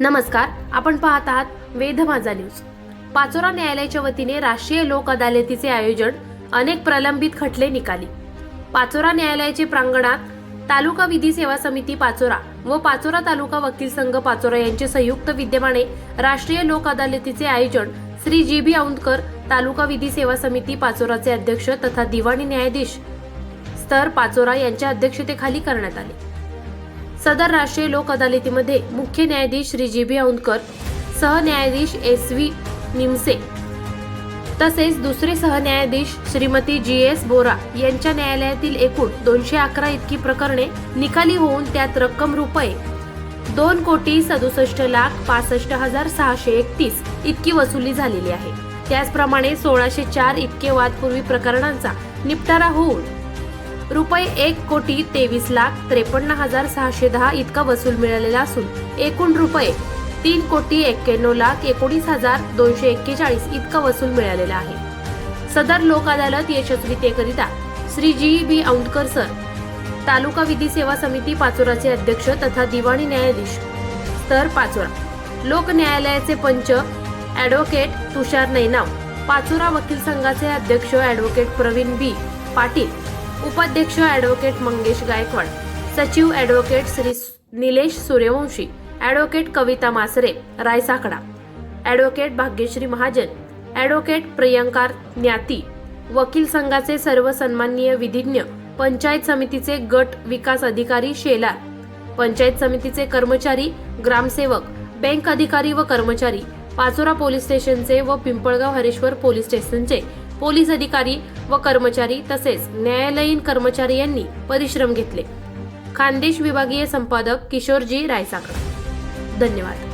नमस्कार आपण पाहत आहात वेध माझा न्यूज. पाचोरा न्यायालयाच्या वतीने राष्ट्रीय लोक अदालतीचे आयोजन अनेक प्रलंबित खटले निकाली. पाचोरा न्यायालयाचे प्रांगणात तालुका विधी सेवा समिती पाचोरा व पाचोरा तालुका वकील संघ पाचोरा यांचे संयुक्त विद्यमाने राष्ट्रीय लोक अदालतीचे आयोजन श्री जी बी औंदकर तालुका विधी सेवा समिती पाचोराचे अध्यक्ष तथा दिवाणी न्यायाधीश स्तर पाचोरा यांच्या अध्यक्षतेखाली करण्यात आले. सदर राष्ट्रीय लोक अदालतीमध्ये मुख्य न्यायाधीश श्री जी बी औंदकर सहन्यायाधीश एस व्ही निमसे तसेच दुसरे सहन्यायाधीश श्रीमती जी एस बोरा यांच्या न्यायालयातील एकूण दोनशे अकरा इतकी प्रकरणे निकाली होऊन त्यात रक्कम रुपये दोन कोटी सदुसष्ट लाख पासष्ट हजार सहाशे एकतीस इतकी वसुली झालेली आहे. त्याचप्रमाणे सोळाशे चार इतके वादपूर्वी प्रकरणांचा निपटारा होऊन रुपये एक कोटी तेवीस लाख त्रेपन्न हजार सहाशे दहा इतका वसूल मिळालेला असून एकूण रुपये तीन कोटी एक्क्याण्णव लाख एकोणीस हजार दोनशे एक्केचाळीस इतका वसूल मिळालेला आहे. सदर लोक अदालत यशस्वीतेकरिता Shri G B Aundkar sir तालुका विधी सेवा समिती पाचोराचे अध्यक्ष तथा दिवाणी न्यायाधीश तर पाचोरा लोक न्यायालयाचे पंच ॲडव्होकेट तुषार नैनाव पाचोरा वकील संघाचे अध्यक्ष ॲडव्होकेट प्रवीण बी पाटील उपाध्यक्ष ॲडव्होकेट मंगेश गायकवाड सचिव ॲडव्होकेट श्री निलेश सूर्यवंशी ॲडव्होकेट कविता मासरे रायसाकडा ॲडव्होकेट भाग्यश्री महाजन ॲडव्होकेट प्रियंकार ज्ञाती वकील संघाचे सर्व सन्माननीय विधिज्ञ पंचायत समितीचे गट विकास अधिकारी शेलार पंचायत समितीचे कर्मचारी ग्रामसेवक बँक अधिकारी व कर्मचारी पाचोरा पोलीस स्टेशनचे व पिंपळगाव हरेश्वर पोलीस स्टेशनचे पोलीस अधिकारी व कर्मचारी तसेच न्यायालयीन कर्मचारी यांनी परिश्रम घेतले. खानदेश विभागीय संपादक किशोरजी रायसाकर धन्यवाद.